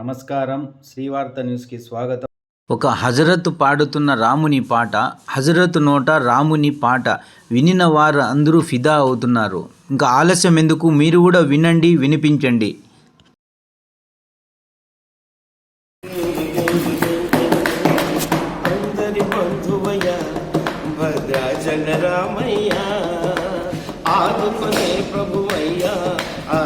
నమస్కారం. శ్రీవార్త న్యూస్కి స్వాగతం. ఒక హజరత్ పాడుతున్న రాముని పాట హజరత్ నోట రాముని పాట వినిన వారు అందరూ ఫిదా అవుతున్నారు. ఇంకా ఆలస్యం ఎందుకు? మీరు కూడా వినండి వినిపించండి. ప్రభువయ్య ఆ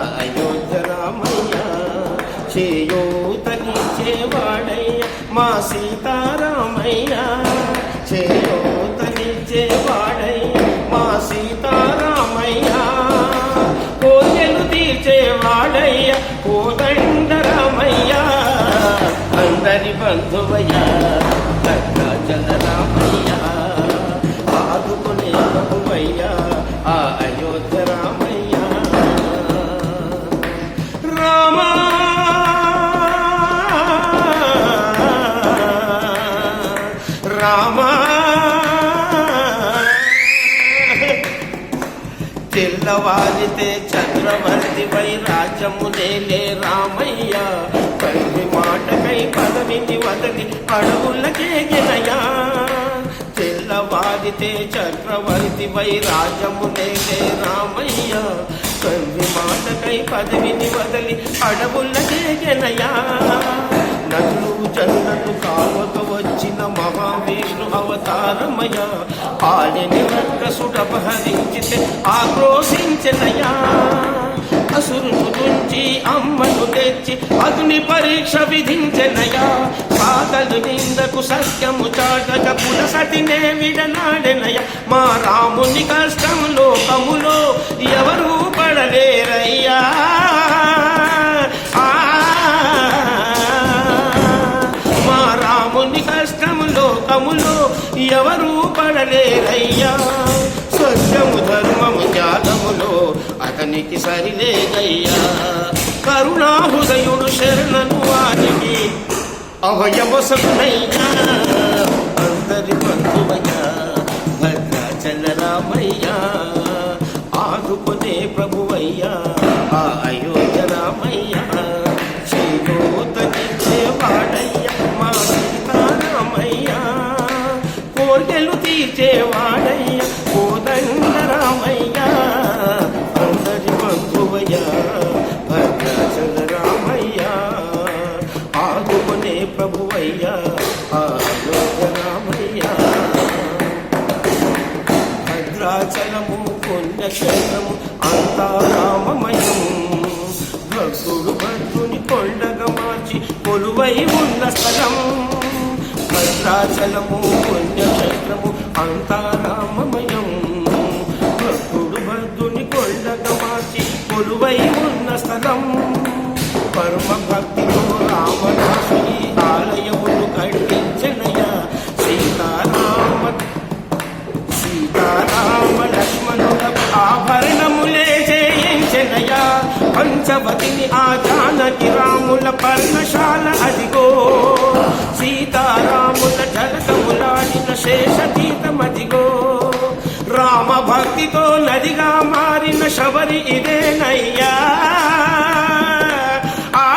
చేయూతనిచ్చేవాడయ్య మా సీతారామయ్య. చేయూతనిచ్చేవాడయ్య మా సీతారామయ్య. కోయలు తీర్చేవాడయ్య కోదండరామయ్య. అందరి బంధువయ్యా రామా తెల్లవారితే చక్రవర్తిపై రాజ్యమునేలే రామయ్య. తండ్రి మాటకై పదవిని వదలి అడవులకే గినయా తెల్లవారితే చక్రవర్తిపై రాజ్యమునేలే రామయ్య. తండ్రి మాటకై పదవిని వదలి అడవులకే గినయా నన్ను జన్మను కావక వచ్చిన మహావిష్ణు అవతారమయ. పాలిని రక్కసుడపహరించితే ఆక్రోశించనయా. అసురును నుంచి అమ్మను తెచ్చి అగ్ని పరీక్ష విధించనయా. సాగలు నిందకు సత్యము చాటక పులసతినే విడనాడెనయ. మా రాముని కష్టం లోకములో లోకములో ఎవరూ పడలేరయ్యా. సత్యము ధర్మము త్యాగములో అతనికి సరిలేదయ్యా. కరుణాహృదయుడు శరణను వారికి అభయవసనయ్యా అందరి బంధువయ్యా భద్రాచల రామయ్యా. ఆదుకునే ప్రభు తీర్చేవాడయ్యా కోదండ రామయ్య అందరి బంధువయ్యా భద్రాచల రామయ్య. ఆదుకునే ప్రభువయ్య ఆ రామయ్య. భద్రాచలము పుణ్యక్షేత్రము అంతా రామమయం. భక్తుడు భక్తుని కొండగా మార్చి కొలువై ఉన్న స్థలం. భద్రాచలము పుణ్యక్షేత్రము అంతా రామమయం భక్తుడు భక్తుని కొండగా మార్చి కొలువై ఉన్న స్థలం. పరమ భక్తితో రామదాసు ఆలయమును కట్టించనయ సీతారామ సీతారామ లక్ష్మణుల ఆభరణములే చేయించనయ. పంచవతిని ఆ జానకి రాముల పర్ణశాల అదిగో భక్తితో నదిగా మారిన శబరి ఇదేనయ్యా. ఆ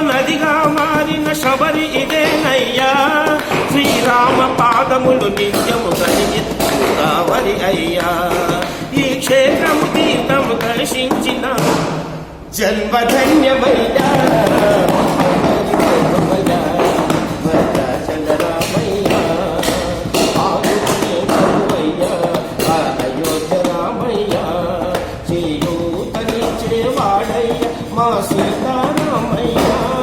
నదిగా మారిన శబరి ఇదేనయ్యా. శ్రీరామ పాదములు నిత్యము కలిగి అయ్యా. ఈ క్షేత్రము తీర్థము దర్శించిన జన్మధన్యమయ్యా. మా సీతారామయ్యా